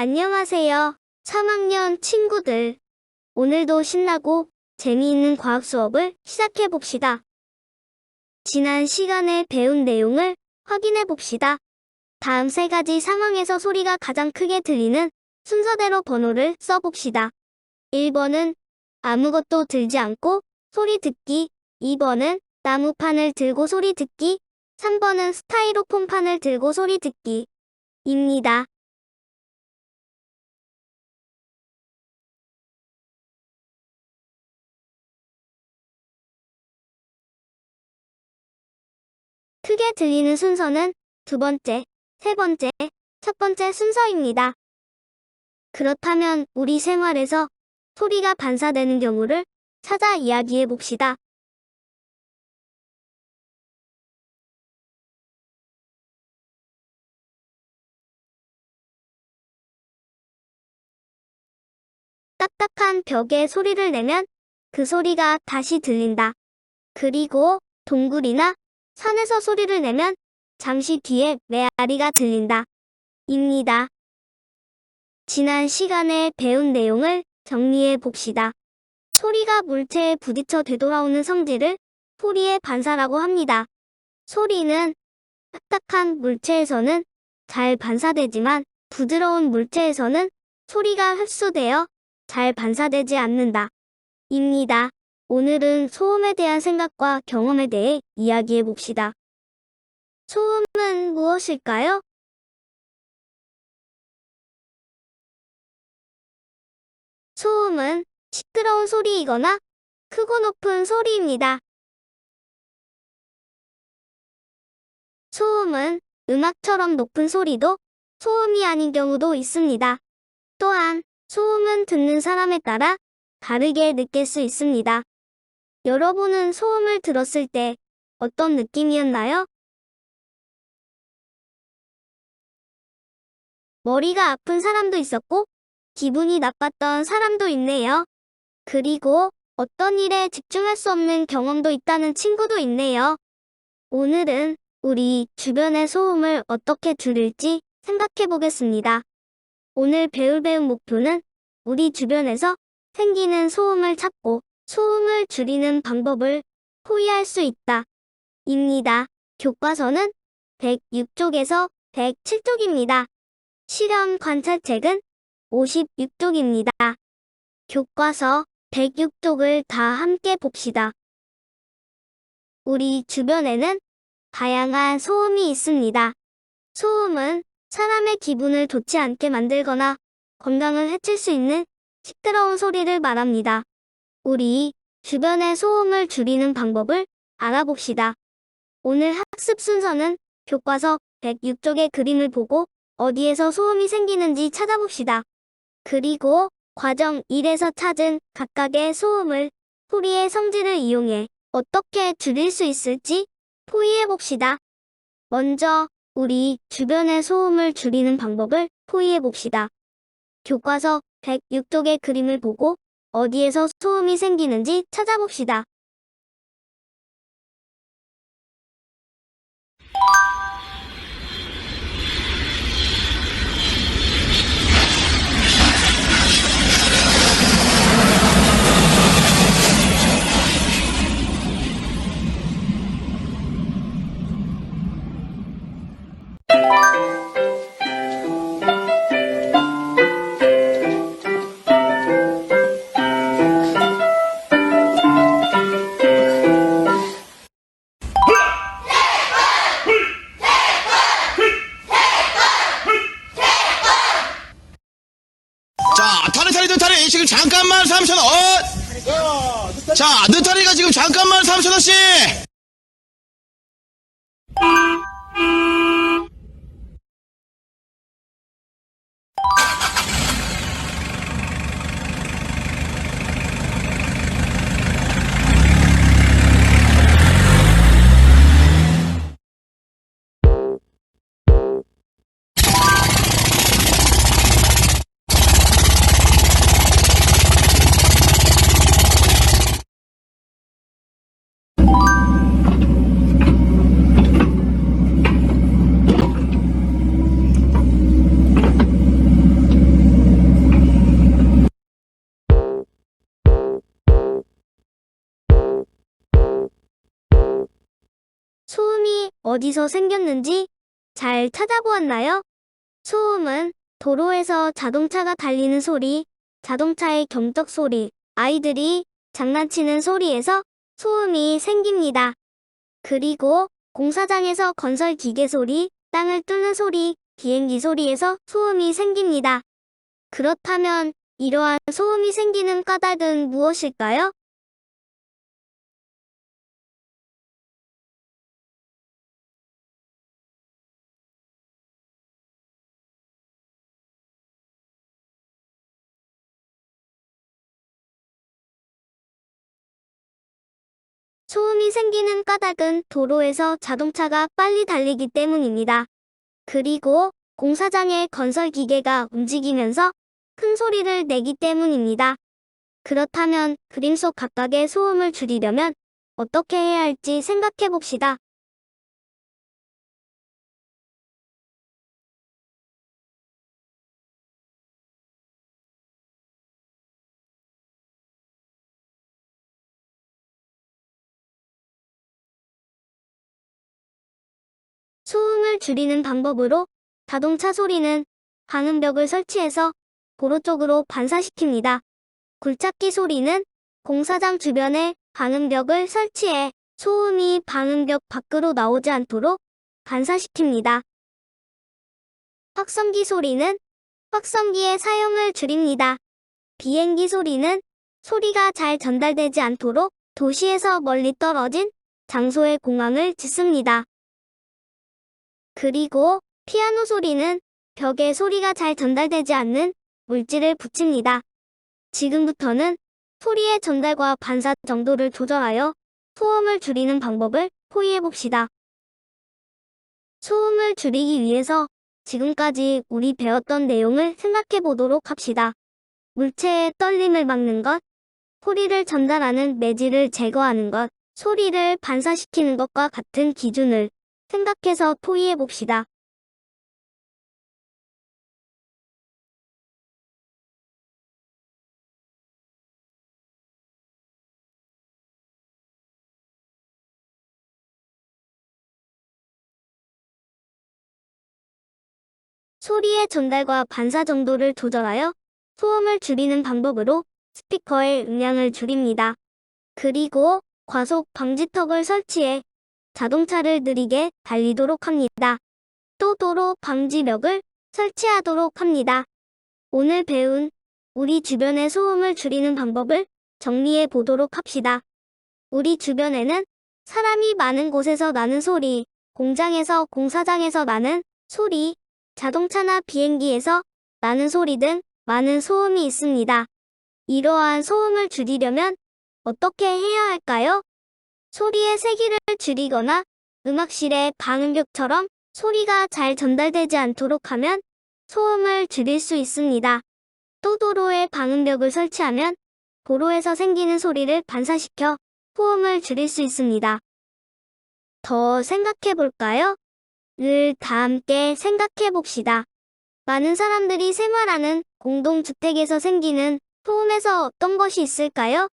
안녕하세요. 3학년 친구들. 오늘도 신나고 재미있는 과학 수업을 시작해 봅시다. 지난 시간에 배운 내용을 확인해 봅시다. 다음 세 가지 상황에서 소리가 가장 크게 들리는 순서대로 번호를 써 봅시다. 1번은 아무것도 들지 않고 소리 듣기, 2번은 나무판을 들고 소리 듣기, 3번은 스타이로폼 판을 들고 소리 듣기. 입니다. 크게 들리는 순서는 두 번째, 세 번째, 첫 번째 순서입니다. 그렇다면 우리 생활에서 소리가 반사되는 경우를 찾아 이야기해 봅시다. 딱딱한 벽에 소리를 내면 그 소리가 다시 들린다. 그리고 동굴이나 산에서 소리를 내면 잠시 뒤에 메아리가 들린다. 입니다. 지난 시간에 배운 내용을 정리해 봅시다. 소리가 물체에 부딪혀 되돌아오는 성질을 소리의 반사라고 합니다. 소리는 딱딱한 물체에서는 잘 반사되지만 부드러운 물체에서는 소리가 흡수되어 잘 반사되지 않는다. 입니다. 오늘은 소음에 대한 생각과 경험에 대해 이야기해 봅시다. 소음은 무엇일까요? 소음은 시끄러운 소리이거나 크고 높은 소리입니다. 소음은 음악처럼 높은 소리도 소음이 아닌 경우도 있습니다. 또한 소음은 듣는 사람에 따라 다르게 느낄 수 있습니다. 여러분은 소음을 들었을 때 어떤 느낌이었나요? 머리가 아픈 사람도 있었고, 기분이 나빴던 사람도 있네요. 그리고 어떤 일에 집중할 수 없는 경험도 있다는 친구도 있네요. 오늘은 우리 주변의 소음을 어떻게 줄일지 생각해 보겠습니다. 오늘 배울 배운 목표는 우리 주변에서 생기는 소음을 찾고 소음을 줄이는 방법을 포위할 수 있다. 입니다. 교과서는 106쪽에서 107쪽입니다. 실험 관찰책은 56쪽입니다. 교과서 106쪽을 다 함께 봅시다. 우리 주변에는 다양한 소음이 있습니다. 소음은 사람의 기분을 좋지 않게 만들거나 건강을 해칠 수 있는 시끄러운 소리를 말합니다. 우리 주변의 소음을 줄이는 방법을 알아봅시다. 오늘 학습 순서는 교과서 106쪽의 그림을 보고 어디에서 소음이 생기는지 찾아봅시다. 그리고 과정 1에서 찾은 각각의 소음을 소리의 성질을 이용해 어떻게 줄일 수 있을지 포위해봅시다. 먼저 우리 주변의 소음을 줄이는 방법을 포위해봅시다. 교과서 106쪽의 그림을 보고 어디에서 소음이 생기는지 찾아봅시다. 잠깐만 어디서 생겼는지 잘 찾아보았나요? 소음은 도로에서 자동차가 달리는 소리, 자동차의 경적 소리, 아이들이 장난치는 소리에서 소음이 생깁니다. 그리고 공사장에서 건설 기계 소리, 땅을 뚫는 소리, 비행기 소리에서 소음이 생깁니다. 그렇다면 이러한 소음이 생기는 까닭은 무엇일까요? 소음이 생기는 까닭은 도로에서 자동차가 빨리 달리기 때문입니다. 그리고 공사장의 건설 기계가 움직이면서 큰 소리를 내기 때문입니다. 그렇다면 그림 속 각각의 소음을 줄이려면 어떻게 해야 할지 생각해 봅시다. 줄이는 방법으로 자동차 소리는 방음벽을 설치해서 도로 쪽으로 반사시킵니다. 굴착기 소리는 공사장 주변에 방음벽을 설치해 소음이 방음벽 밖으로 나오지 않도록 반사시킵니다. 확성기 소리는 확성기의 사용을 줄입니다. 비행기 소리는 소리가 잘 전달되지 않도록 도시에서 멀리 떨어진 장소에 공항을 짓습니다. 그리고 피아노 소리는 벽에 소리가 잘 전달되지 않는 물질을 붙입니다. 지금부터는 소리의 전달과 반사 정도를 조절하여 소음을 줄이는 방법을 포위해 봅시다. 소음을 줄이기 위해서 지금까지 우리 배웠던 내용을 생각해 보도록 합시다. 물체의 떨림을 막는 것, 소리를 전달하는 매질을 제거하는 것, 소리를 반사시키는 것과 같은 기준을 생각해서 토의해 봅시다. 소리의 전달과 반사 정도를 조절하여 소음을 줄이는 방법으로 스피커의 음량을 줄입니다. 그리고 과속 방지턱을 설치해 자동차를 느리게 달리도록 합니다. 또 도로 방지벽을 설치하도록 합니다. 오늘 배운 우리 주변의 소음을 줄이는 방법을 정리해 보도록 합시다. 우리 주변에는 사람이 많은 곳에서 나는 소리, 공장에서 공사장에서 나는 소리, 자동차나 비행기에서 나는 소리 등 많은 소음이 있습니다. 이러한 소음을 줄이려면 어떻게 해야 할까요? 소리의 세기를 줄이거나 음악실의 방음벽처럼 소리가 잘 전달되지 않도록 하면 소음을 줄일 수 있습니다. 또 도로에 방음벽을 설치하면 도로에서 생기는 소리를 반사시켜 소음을 줄일 수 있습니다. 더 생각해 볼까요? 를다 함께 생각해 봅시다. 많은 사람들이 생활하는 공동주택에서 생기는 소음에서 어떤 것이 있을까요?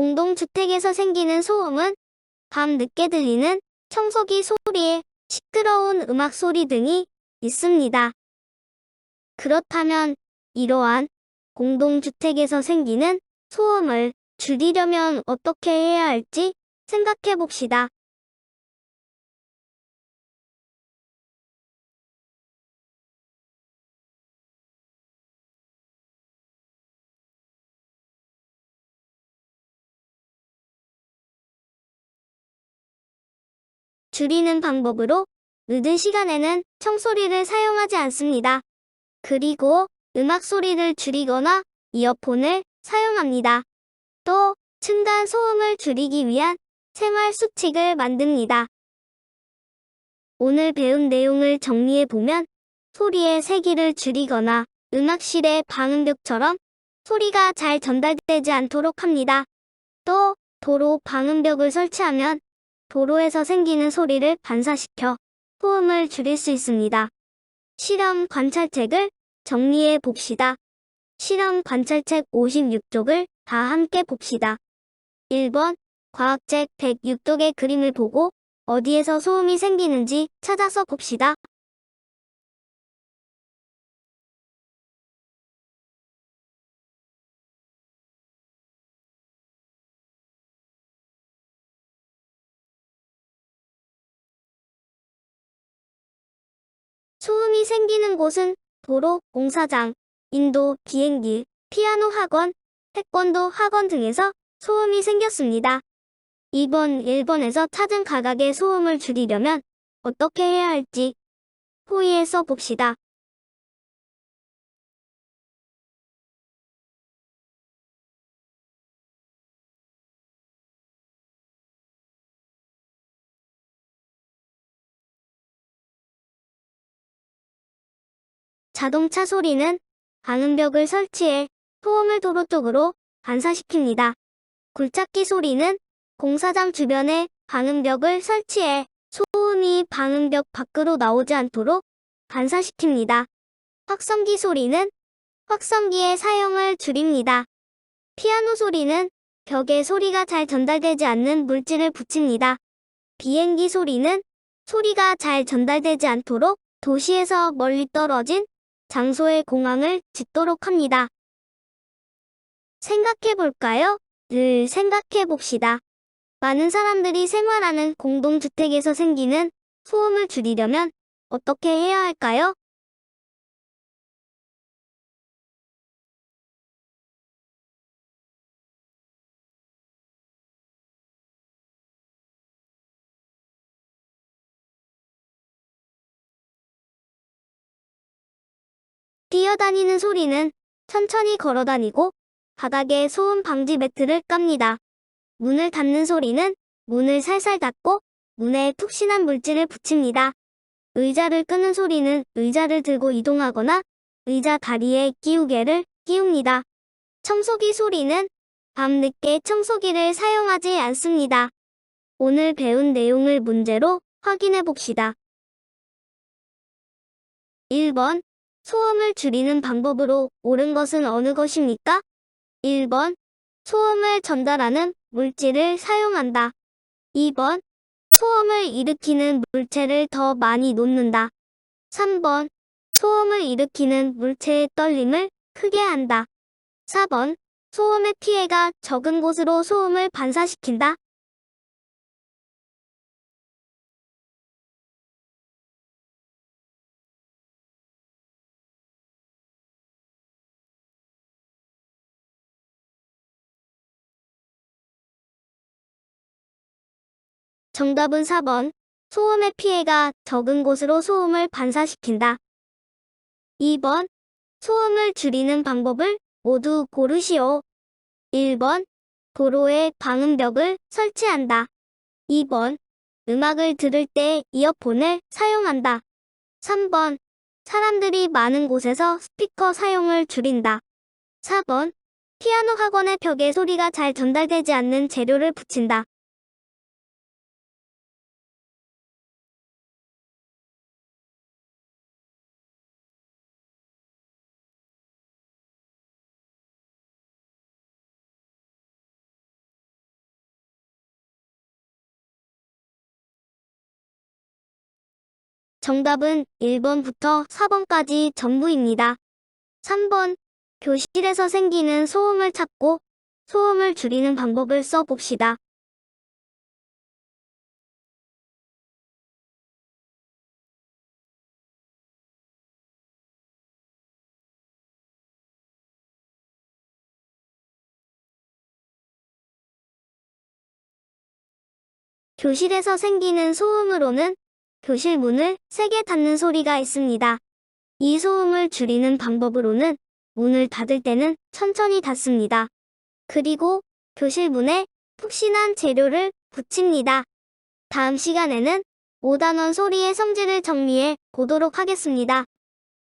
공동주택에서 생기는 소음은 밤 늦게 들리는 청소기 소리에 시끄러운 음악 소리 등이 있습니다. 그렇다면 이러한 공동주택에서 생기는 소음을 줄이려면 어떻게 해야 할지 생각해 봅시다. 줄이는 방법으로 늦은 시간에는 청소리를 사용하지 않습니다. 그리고 음악 소리를 줄이거나 이어폰을 사용합니다. 또 층간 소음을 줄이기 위한 생활 수칙을 만듭니다. 오늘 배운 내용을 정리해 보면 소리의 세기를 줄이거나 음악실의 방음벽처럼 소리가 잘 전달되지 않도록 합니다. 또 도로 방음벽을 설치하면 도로에서 생기는 소리를 반사시켜 소음을 줄일 수 있습니다. 실험 관찰책을 정리해 봅시다. 실험 관찰책 56쪽을 다 함께 봅시다. 1번 과학책 106쪽의 그림을 보고 어디에서 소음이 생기는지 찾아서 봅시다. 소음이 생기는 곳은 도로, 공사장, 인도, 비행기, 피아노 학원, 태권도 학원 등에서 소음이 생겼습니다. 2번, 1번에서 찾은 가각의 소음을 줄이려면 어떻게 해야 할지 호의에 써봅시다. 자동차 소리는 방음벽을 설치해 소음을 도로 쪽으로 반사시킵니다. 굴착기 소리는 공사장 주변에 방음벽을 설치해 소음이 방음벽 밖으로 나오지 않도록 반사시킵니다. 확성기 소리는 확성기의 사용을 줄입니다. 피아노 소리는 벽에 소리가 잘 전달되지 않는 물질을 붙입니다. 비행기 소리는 소리가 잘 전달되지 않도록 도시에서 멀리 떨어진 장소의 공항을 짓도록 합니다. 생각해 볼까요? 늘 생각해 봅시다. 많은 사람들이 생활하는 공동주택에서 생기는 소음을 줄이려면 어떻게 해야 할까요? 뛰어다니는 소리는 천천히 걸어다니고 바닥에 소음 방지 매트를 깝니다. 문을 닫는 소리는 문을 살살 닫고 문에 푹신한 물질을 붙입니다. 의자를 끄는 소리는 의자를 들고 이동하거나 의자 다리에 끼우개를 끼웁니다. 청소기 소리는 밤늦게 청소기를 사용하지 않습니다. 오늘 배운 내용을 문제로 확인해 봅시다. 1번 소음을 줄이는 방법으로 옳은 것은 어느 것입니까? 1번. 소음을 전달하는 물질을 사용한다. 2번. 소음을 일으키는 물체를 더 많이 놓는다. 3번. 소음을 일으키는 물체의 떨림을 크게 한다. 4번. 소음의 피해가 적은 곳으로 소음을 반사시킨다. 정답은 4번. 소음의 피해가 적은 곳으로 소음을 반사시킨다. 2번. 소음을 줄이는 방법을 모두 고르시오. 1번. 도로에 방음벽을 설치한다. 2번. 음악을 들을 때 이어폰을 사용한다. 3번. 사람들이 많은 곳에서 스피커 사용을 줄인다. 4번. 피아노 학원의 벽에 소리가 잘 전달되지 않는 재료를 붙인다. 정답은 1번부터 4번까지 전부입니다. 3번. 교실에서 생기는 소음을 찾고 소음을 줄이는 방법을 써봅시다. 교실에서 생기는 소음으로는 교실 문을 세게 닫는 소리가 있습니다. 이 소음을 줄이는 방법으로는 문을 닫을 때는 천천히 닫습니다. 그리고 교실 문에 푹신한 재료를 붙입니다. 다음 시간에는 5단원 소리의 성질을 정리해 보도록 하겠습니다.